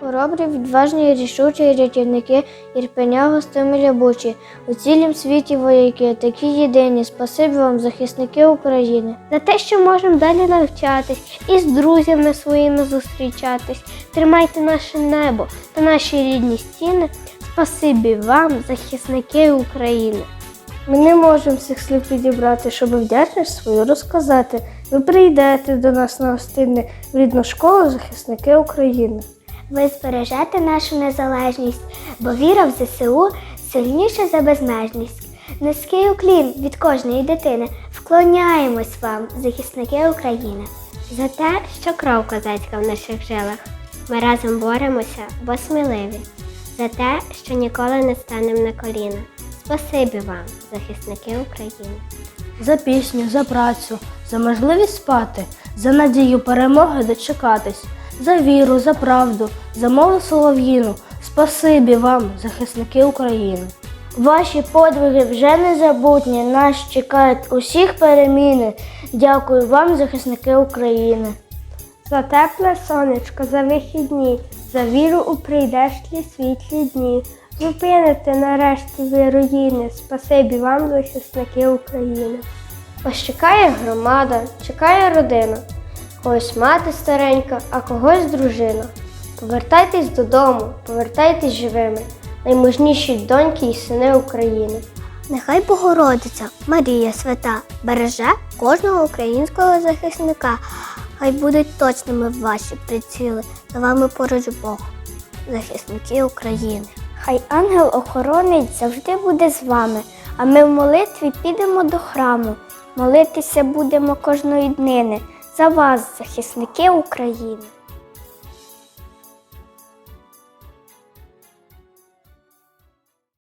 Хоробрі, відважні, рішучі рятівники, Ірпеня, Гостомеля, Бучі. У цілім світі вояки, такі єдині. Спасибі вам, захисники України. За те, що можемо далі навчатись і з друзями своїми зустрічатись. Тримайте наше небо та наші рідні стіни. Спасибі вам, захисники України. Ми не можемо всіх слів підібрати, щоб вдячність свою розказати. Ви прийдете до нас на гостини в рідну школу захисники України. Ви збережете нашу незалежність, бо віра в ЗСУ сильніша за безмежність. Низький уклін від кожної дитини. Вклоняємось вам, захисники України. За те, що кров козацька в наших жилах. Ми разом боремося, бо сміливі. За те, що ніколи не станемо на коліна. Спасибі вам, захисники України. За пісню, за працю, за можливість спати, за надію перемоги дочекатись, за віру, за правду, за мову солов'їну. Спасибі вам, захисники України. Ваші подвиги вже незабутні, нас чекають усіх переміни. Дякую вам, захисники України. За тепле сонечко, за вихідні, за віру у прийдешлі світлі дні. Зупините нарешті ви руїни. Спасибі вам, захисники України. Вас чекає громада, чекає родина, когось мати старенька, а когось дружина. Повертайтесь додому, повертайтесь живими, наймужніші доньки і сини України. Нехай Богородиця, Марія Свята, береже кожного українського захисника. Хай будуть точними ваші приціли, за вами поруч Бог, захисники України. Хай ангел-охоронець завжди буде з вами, а ми в молитві підемо до храму. Молитися будемо кожної днини за вас, захисники України.